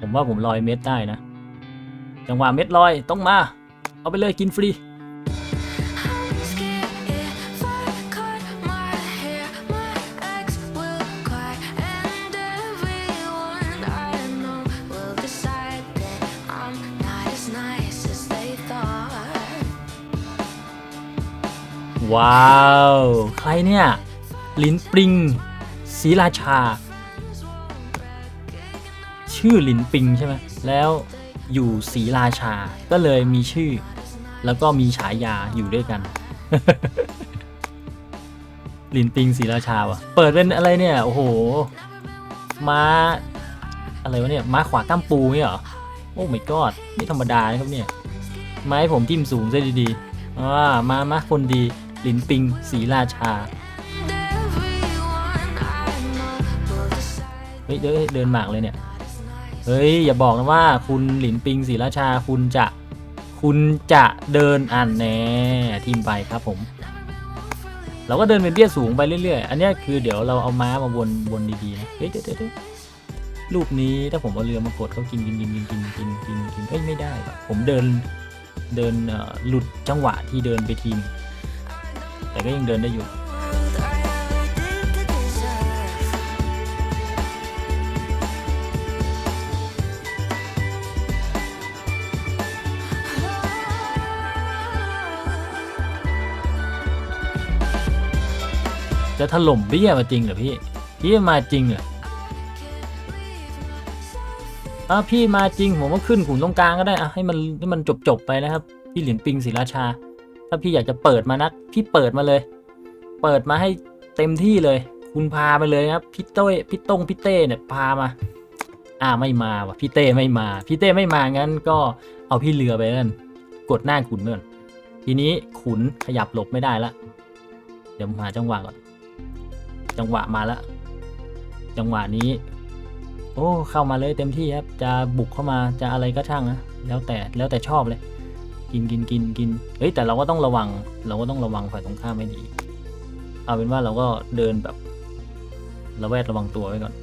ผมว่าผมลอยเม็ดได้นะ จังหวะเม็ดลอยต้องมา เอาไปเลยกินฟรี ว้าว ใครเนี่ย ลินปริงศีราชา ชื่อลินปิงใช่ไหมแล้วอยู่ศรีราชา ก็เลยมีชื่อ แล้วก็มีฉายาอยู่ด้วยกันลินปิงศรีราชาวะเปิดเป็นอะไรเนี่ย โอ้โห ม้า อะไรวะเนี่ย ม้าขวาก้ามปูเนี่ยเหรอ โอ้ my god ไม่ธรรมดานะครับเนี่ย ไม้ผมจิ้มสูงซะดีๆอ่ามามาคนดีลินปิงศรีราชา เฮ้ยเดินเดินหมากเลยเนี่ย เฮ้ย อย่าบอกนะว่าคุณหลินปิงศรีราชาคุณจะคุณจะเดินอ่านแน่ทีมไปครับผม เราก็เดินเป็นเบี้ยสูงไปเรื่อยๆ อันนี้คือเดี๋ยวเราเอาม้ามาวนวนดีๆนะเฮ้ยเดี๋ยวเดี๋ยวเดี๋ยวรูปนี้ถ้าผมเอาเรือมากดเขากินกินกินกินกินกินกินกินเอ้ยไม่ได้ผมเดินเดินหลุดจังหวะที่เดินไปทีนึงแต่ก็ยังเดินได้อยู่ จะถล่มเบี้ยมาจริงเหรอพี่ พี่มาจริงเหรออะพี่มาจริงผมก็ขึ้นขุนตรงกลางก็ได้อะให้มันให้มันจบจบไปนะครับ พี่เหรียญปิงศรีราชา ถ้าพี่อยากจะเปิดมานัก พี่เปิดมาเลย เปิดมาให้เต็มที่เลย คุณพาไปเลยครับพี่เต้ยพี่ต้งพี่เต้เนี่ยพามา อ่าไม่มาว่ะพี่เต้ไม่มา พี่เต้ไม่มางั้นก็เอาพี่เรือไปนั่นกดหน้าขุนเมื่อนทีนี้ขุนขยับหลบไม่ได้ละเดี๋ยวผมหาจังหวะก่อน จังหวะมาแล้ว จังหวะนี้ โอ้เข้ามาเลยเต็มที่ครับ จะบุกเข้ามาจะอะไรก็ช่างนะแล้วแต่แล้วแต่ชอบเลย กินกินกินกินเฮ้ยแต่เราก็ต้องระวัง เราก็ต้องระวังฝ่ายตรงข้ามไม่ดี เอาเป็นว่าเราก็เดินแบบระแวดระวังตัวไว้ก่อน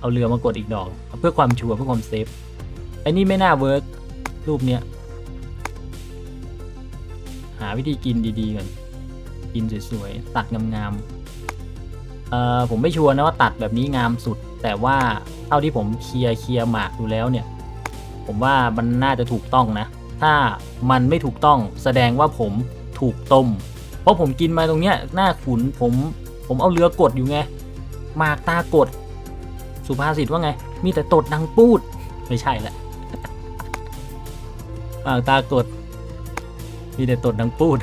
เอาเรือมากดอีกดอก เพื่อความชัวร์เพื่อความเซฟไอ้นี่ไม่น่าเวิร์กรูปเนี้ยหาวิธีกินดีๆก่อน กินสวยๆ ตัดงามๆ เอ่อผมไม่ชัวร์นะว่าตัดแบบนี้งามสุด แต่ว่าเท่าที่ผมเคลียร์เคลียร์หมากดูแล้วเนี่ย ผมว่ามันน่าจะถูกต้องนะ ถ้ามันไม่ถูกต้องแสดงว่าผมถูกต้ม เพราะผมกินมาตรงเนี้ยหน้าขุนผมผมเอาเรือกดอยู่ไงหมากตากด สุภาษิตว่าไง มีแต่ตดดังปูด ไม่ใช่แหละหมากตากด มีแต่ตดดังปูด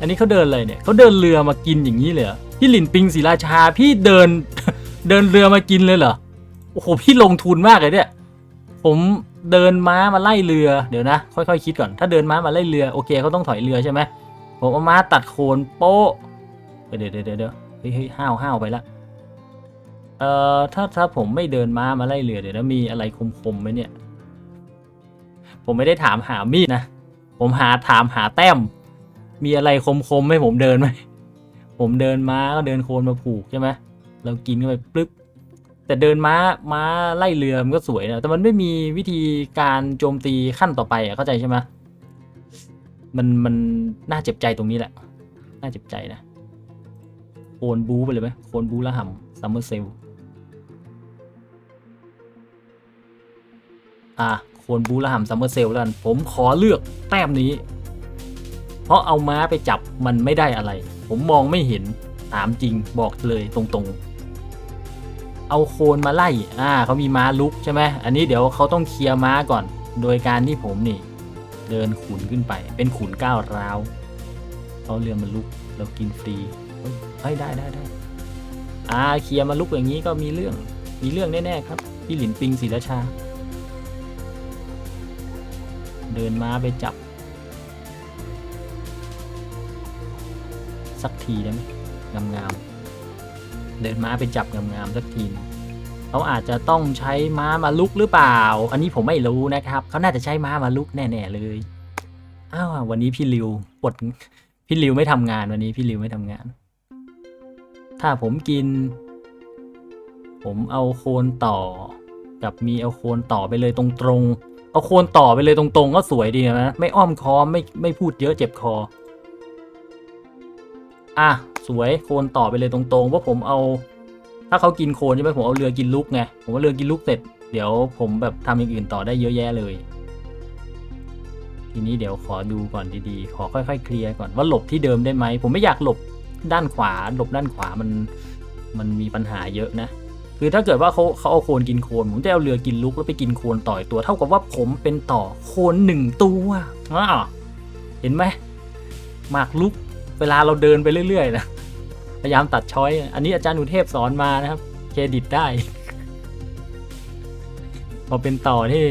อันนี้เขาเดินอะไรเนี่ยเขาเดินเรือมากินอย่างนี้เลยพี่หลินปิงศรีราชาพี่เดินเดินเรือมากินเลยเหรอโอ้โหพี่ลงทุนมากเลยเนี่ยผมเดินม้ามาไล่เรือเดี๋ยวนะ ค่อยๆคิดก่อน ถ้าเดินม้ามาไล่เรือโอเคเขาต้องถอยเรือใช่ไหมผมเอาม้าตัดโคนโป๊ะเดี๋ยวเดี๋ยวเดี๋ยวเฮ้ยเฮ้ยห้าวห้าวไปละเอ่อถ้าถ้าผมไม่เดินม้ามาไล่เรือเดี๋ยวนะมีอะไรคมๆไหมเนี่ย ผมไม่ได้ถามหามีดนะ ผมหาถามหาแต้ม มีอะไรคมๆให้ผมเดินไหม ผมเดินม้าก็เดินโคนมาผูกใช่ไหมเรากินเข้าไปปึ๊บแต่เดินม้าม้าไล่เรือมันก็สวยนะแต่มันไม่มีวิธีการโจมตีขั้นต่อไปอะเข้าใจใช่ไหมมันมันน่าเจ็บใจตรงนี้แหละ น่าเจ็บใจนะโคนบูไปเลยไหมโคนบูละห่ำซัมเมอร์เซลอะโคนบูละห่ำซัมเมอร์เซลแล้วกันผมขอเลือกแต้มนี้ เพราะเอาม้าไปจับมันไม่ได้อะไร ผมมองไม่เห็นถามจริงบอกเลยตรงๆ เอาโคนมาไล่ อ่าเขามีม้าลุกใช่ไหมอันนี้เดี๋ยวเขาต้องเคลียร์ม้าก่อน โดยการที่ผมนี่ เดินขุนขึ้นไป เป็นขุนก้าวร้าวเอาเรือมาลุกเรากินฟรีเฮ้ยเฮ้ยได้ได้ได้อ่าเคลียร์มาลุกอย่างนี้ก็มีเรื่องมีเรื่องแน่ๆครับพี่หลินปิงศรีราชา เดินม้าไปจับ สักทีได้ไหมงามๆเดินม้าไปจับงามๆสักทีเขาอาจจะต้องใช้ม้ามาลุกหรือเปล่า อันนี้ผมไม่รู้นะครับเขาน่าจะใช้ม้ามาลุกแน่ๆเลยอ้าววันนี้พี่ริวปดพี่ริวไม่ทำงานวันนี้พี่ริวไม่ทำงาน ถ้าผมกิน ผมเอาโคนต่อ กับมีเอาโคนต่อไปเลยตรงๆเอาโคนต่อไปเลยตรงๆก็สวยดีนะไม่อ้อมค้อมไม่ไม่พูดเยอะเจ็บคอ อะสวยโคนต่อไปเลยตรงๆเพราผมเอา ถ้าเขากินโคนใช่ไหมผมเอาเรือกินลูกไงผมว่าเรือกินลูกเสร็จ เดี๋ยวผมแบบทำอย่างอื่นต่อได้เยอะแยะเลย ทีนี้เดี๋ยวขอดูก่อนดีๆ ขอค่อยๆเคลียร์ก่อนว่าหลบที่เดิมได้ไหมผมไม่อยากหลบด้านขวา หลบด้านขวามันมันมีปัญหาเยอะนะ คือถ้าเกิดว่าเขาเขาเอาโคนกินโคนผมจะเอาเรือกินลุกแล้วไปกินโคนต่อยตัว เท่ากับว่าผมเป็นต่อโคนหนึ่งตัวอ้าเห็นไหมหมากลุก เวลาเราเดินไปเรื่อยๆนะพยายามตัดช้อย อันนี้อาจารย์อุเทพสอนมานะครับ เครดิตได้พอเป็นต่อที่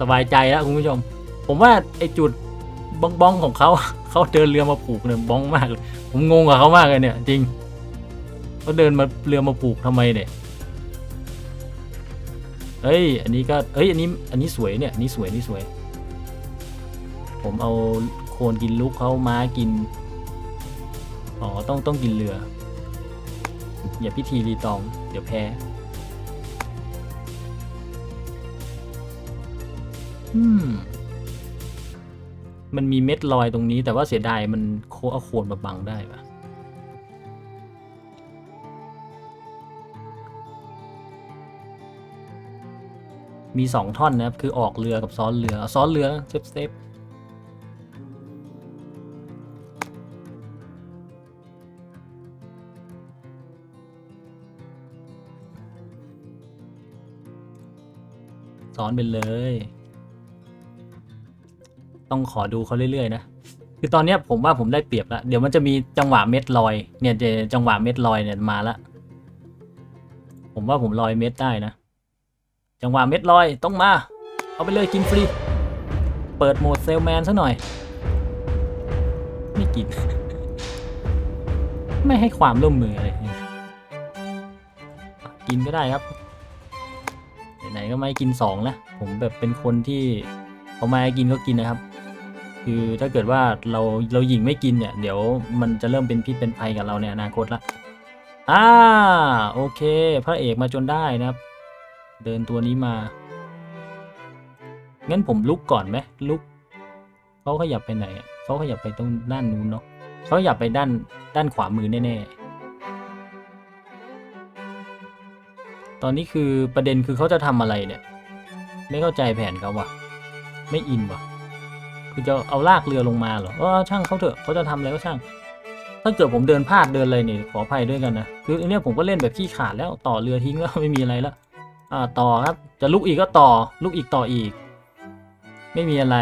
สบายใจแล้วคุณผู้ชม ผมว่าไอจุดบ้องบ้องของเขาเขาเดินเรือมาผูกเนี่ยบ้องมากเลยผมงงกับเขามากเลยเนี่ย จริงเขาเดินมาเรือมาผูกทำไมเนี่ยเฮ้ย อันนี้ก็เฮ้ย อันนี้ อันนี้สวยเนี่ย อันนี้สวย นี่สวย ผมเอา โคนกินลูกเขาม้ากิน อ๋อ ต้องต้องกินเรือ อย่าพิธีรีตอง เดี๋ยวแพ้อืมมันมีเม็ดลอยตรงนี้แต่ว่าเสียดายมันโคเอาโคนมาบังได้ปะมีสองท่อนนะครับ คือออกเรือกับซ้อนเรือ ซ้อนเรือเซฟเซฟ ซ้อนไปเลย ต้องขอดูเขาเรื่อยๆนะ คือตอนนี้ผมว่าผมได้เปรียบแล้วเดี๋ยวมันจะมีจังหวะเม็ดลอย เนี่ยจะจังหวะเม็ดลอยเนี่ยมาละ ผมว่าผมลอยเม็ดได้นะ จังหวะเม็ดลอยต้องมา เอาไปเลยกินฟรี เปิดโหมดเซลแมนซะหน่อย ไม่กิน ไม่ให้ความร่วมมืออะไรกินก็ได้ครับ ไหนก็ไม่กินสองนะผมแบบเป็นคนที่เขามากินก็กินนะครับ คือถ้าเกิดว่าเราเราหญิงไม่กินเนี่ย เดี๋ยวมันจะเริ่มเป็นพิษเป็นภัยกับเราในอนาคตละอ่าโอเค พระเอกมาจนได้นะครับ เดินตัวนี้มางั้นผมลุกก่อนไหมลุกเขาขยับไปไหนเขาขยับไปตรงด้านนู้นเนาะเขาขยับไปด้านด้านขวามือแน่ๆ ตอนนี้คือประเด็นคือเขาจะทำอะไรเนี่ย ไม่เข้าใจแผนเขาว่ะ ไม่อินว่ะ คือจะเอาลากเรือลงมาเหรอเออช่างเขาเถอะเขาจะทำอะไรก็ช่าง ถ้าเกิดผมเดินพลาดเดินอะไรเนี่ยขออภัยด้วยกันนะ คืออันเนี้ยผมก็เล่นแบบขี้ขาดแล้วต่อเรือทิ้งแล้วไม่มีอะไรแล้วอ่าต่อครับจะลุกอีกก็ต่อลุกอีกต่ออีก ไม่มีอะไร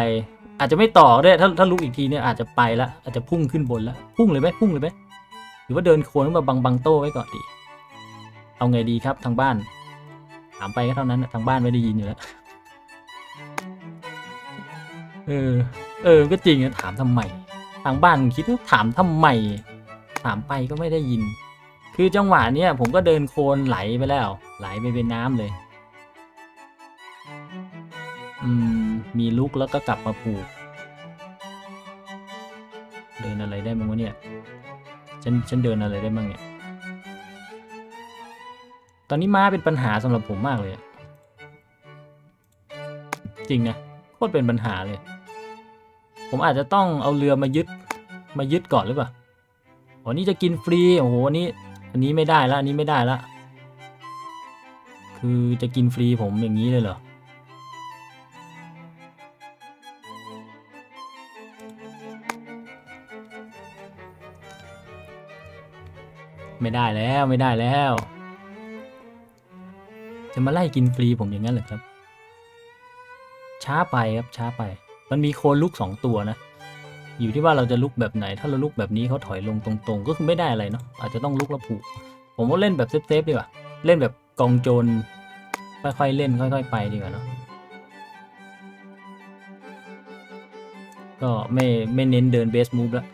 อาจจะไม่ต่อก็ได้ถ้าถ้าลุกอีกทีเนี่ยอาจจะไปละอาจจะพุ่งขึ้นบนละพุ่งเลยไหมพุ่งเลยไหมหรือว่าเดินโค้งมาบังบังโต้ไว้ก่อนดี เอาไงดีครับทางบ้าน ถามไปก็เท่านั้นทางบ้านไม่ได้ยินอยู่แล้ว เออ เออ ก็จริงนะถามทำไม ทางบ้านคิดว่าถามทำไม ถามไปก็ไม่ได้ยิน คือจังหวะเนี้ยผมก็เดินโคลนไหลไปแล้ว ไหลไปเป็นน้ำเลย อืม มีลุกแล้วก็กลับมาผูก เดินอะไรได้บ้างวะเนี่ย ฉัน ฉันเดินอะไรได้บ้างเนี่ย ตอนนี้ม้าเป็นปัญหาสำหรับผมมากเลยอะจริงนะโคตรเป็นปัญหาเลย ผมอาจจะต้องเอาเรือมายึดมายึดก่อนหรือเปล่าอ๋อนี่จะกินฟรีโอ้โหอันนี้ อันนี้ไม่ได้ละอันนี้ไม่ได้ละคือจะกินฟรีผมอย่างนี้เลยเหรอไม่ได้แล้วไม่ได้แล้ว จะมาไล่กินฟรีผมอย่างนั้นเหรอครับ ช้าไปครับช้าไป มันมีโคนลุกสองตัวนะ อยู่ที่ว่าเราจะลุกแบบไหน ถ้าเราลุกแบบนี้เขาถอยลงตรงๆ ก็คือไม่ได้อะไรเนาะอาจจะต้องลุกแล้วผูก ผมว่าเล่นแบบเซฟๆดีกว่า เล่นแบบกองโจรค่อยๆเล่นค่อย ๆ ไปดีกว่าเนาะก็ไม่ไม่เน้นเดินเบสมูฟแล้ว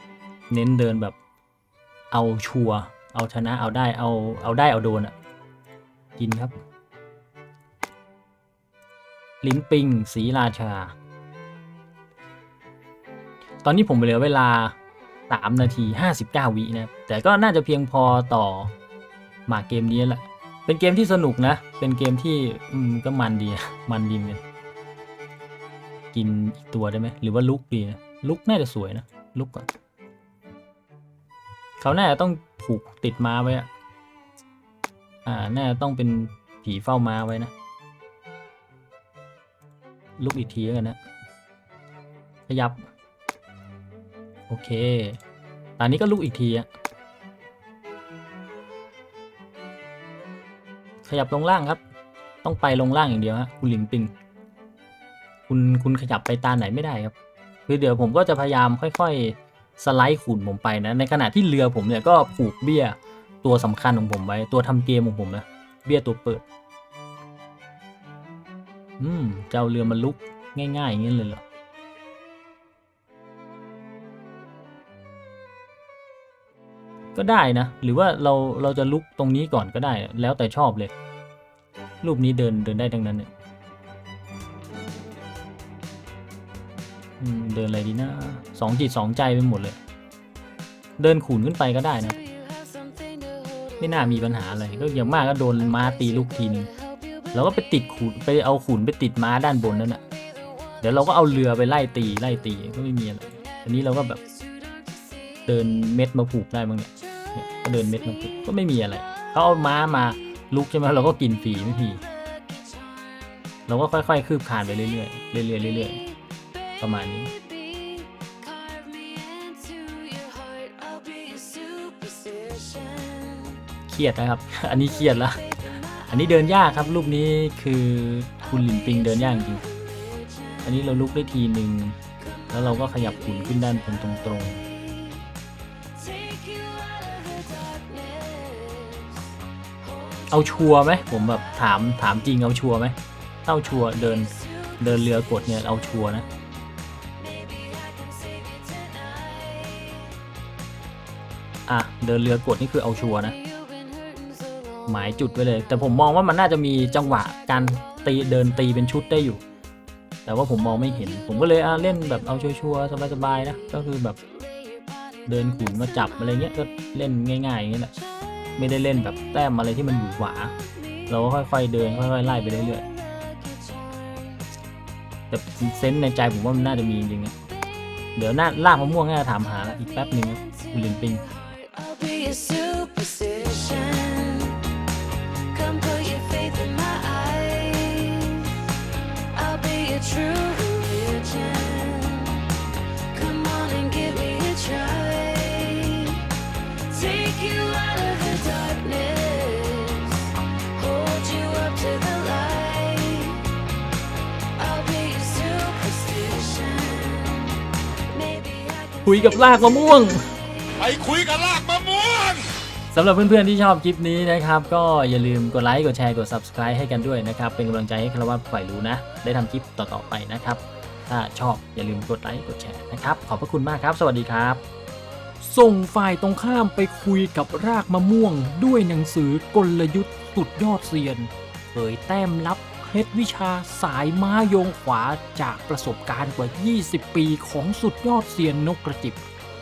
เน้นเดินแบบเอาชัวเอาชนะเอาได้เอาเอาได้เอาโดนอะกินครับ ลิ้นปิงสีราชา ตอนนี้ผมเหลือเวลา 3 นาที 59 วินะแต่ก็น่าจะเพียงพอต่อหมากเกมนี้แหละ เป็นเกมที่สนุกนะ เป็นเกมที่อืมก็มันดีมันดีเหมือนกินอีกตัวได้ไหม หรือว่าลุกดีนะลุกน่าจะสวยนะ ลุกก่อนเขาน่าจะต้องผูกติดม้าไว้อะอ่า น่าจะต้องเป็นผีเฝ้าม้าไว้นะ ลุกอีกทีแล้วกันนะ ขยับ โอเค ตอนนี้ก็ลุกอีกทีอะขยับลงล่างครับ ต้องไปลงล่างอย่างเดียวฮะคุณหลินปิง คุณคุณขยับไปตาไหนไม่ได้ครับ คือเดี๋ยวผมก็จะพยายามค่อย ๆ สไลด์ขุนผมไปนะ ในขณะที่เรือผมเนี่ยก็ผูกเบี้ยตัวสำคัญของผมไว้ ตัวทำเกมของผมนะ เบี้ยตัวเปิด อืมจะเอาเรือมาลุกง่ายๆอย่างนี้เลยเหรอก็ได้นะ หรือว่าเราเราจะลุกตรงนี้ก่อนก็ได้แล้วแต่ชอบเลย รูปนี้เดินเดินได้ทั้งนั้นเนี่ยเดินอะไรดีนะสองจิตสองใจไปหมดเลย เดินขุนขึ้นไปก็ได้นะ ไม่น่ามีปัญหาอะไรก็อย่างมากก็โดนม้าตีลูกทีนึง เราก็ไปติดขุนไปเอาขุนไปติดม้าด้านบนนั่นแหะเดี๋ยวเราก็เอาเรือไปไล่ตีไล่ตีก็ไม่มีอะไรอันนี้เราก็แบบเดินเม็ดมาผูกได้บ้างเนี่ยเนี่ยก็เดินเม็ดมาผูกก็ไม่มีอะไรเขาเอาม้ามาลุกใช่ไหมเราก็กินฟรีไม่พีเราก็ค่อยๆ คืบคลานไปเรื่อยๆเรื่อยๆเรื่อยๆประมาณนี้เครียดนะครับ อันนี้เครียดและ อันนี้เดินยากครับรูปนี้คือคุณหลินปิงเดินยากจริง อันนี้เราลุกได้ทีหนึ่งแล้วเราก็ขยับขุนขึ้นด้านบนตรงๆเอาชัวร์ไหมผมแบบถามถามจริงเอาชัวร์ไหมถ้าเอาชัวร์เดินเดินเรือกดเนี่ยเอาชัวร์นะ อะ เดินเรือกดนี่คือเอาชัวร์นะ หมายจุดไว้เลย แต่ผมมองว่ามันน่าจะมีจังหวะการตีเดินตีเป็นชุดได้อยู่ แต่ว่าผมมองไม่เห็น ผมก็เลยเล่นแบบเอาชัวร์ๆสบายๆนะก็คือแบบเดินขุนมาจับอะไรเงี้ยก็เล่นง่ายๆอย่างเงี้ยแหละไม่ได้เล่นแบบแต้มอะไรที่มันหวือหวา เราก็ค่อยๆเดินค่อยๆไล่ไปเรื่อยๆแต่เซนส์ในใจผมว่ามันน่าจะมีจริงๆนะเดี๋ยวหน้าลากมะม่วงน่าจะถามหาละอีกแป๊บหนึ่งนะคุลินปิง คุยกับลากมะม่วง ไปคุยกับลากมะม่วงสำหรับเพื่อนๆที่ชอบคลิปนี้นะครับ ก็อย่าลืมกดไลค์กดแชร์กด subscribe ให้กันด้วยนะครับ เป็นกำลังใจให้คารวะฝ่ายรู้นะ ได้ทำคลิปต่อๆไปนะครับ ถ้าชอบอย่าลืมกดไลค์กดแชร์นะครับ ขอบพระคุณมากครับ สวัสดีครับ ส่งฝ่ายตรงข้ามไปคุยกับรากมะม่วง ด้วยหนังสือกลยุทธ์สุดยอดเซียนเผยแต้มลับ เคล็ดวิชาสายม้าโยงขวาจากประสบการณ์กว่า 20 ปีของสุดยอดเซียนนกกระจิบ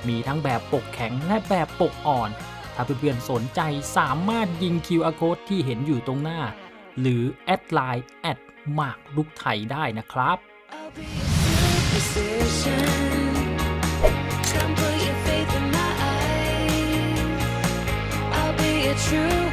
มีทั้งแบบปกแข็งและแบบปกอ่อน ถ้าเพื่อนๆสนใจสามารถยิง QR code ที่เห็นอยู่ตรงหน้า หรือแอดไลน์แอดหมากลุกไทยได้นะครับ I'll be your true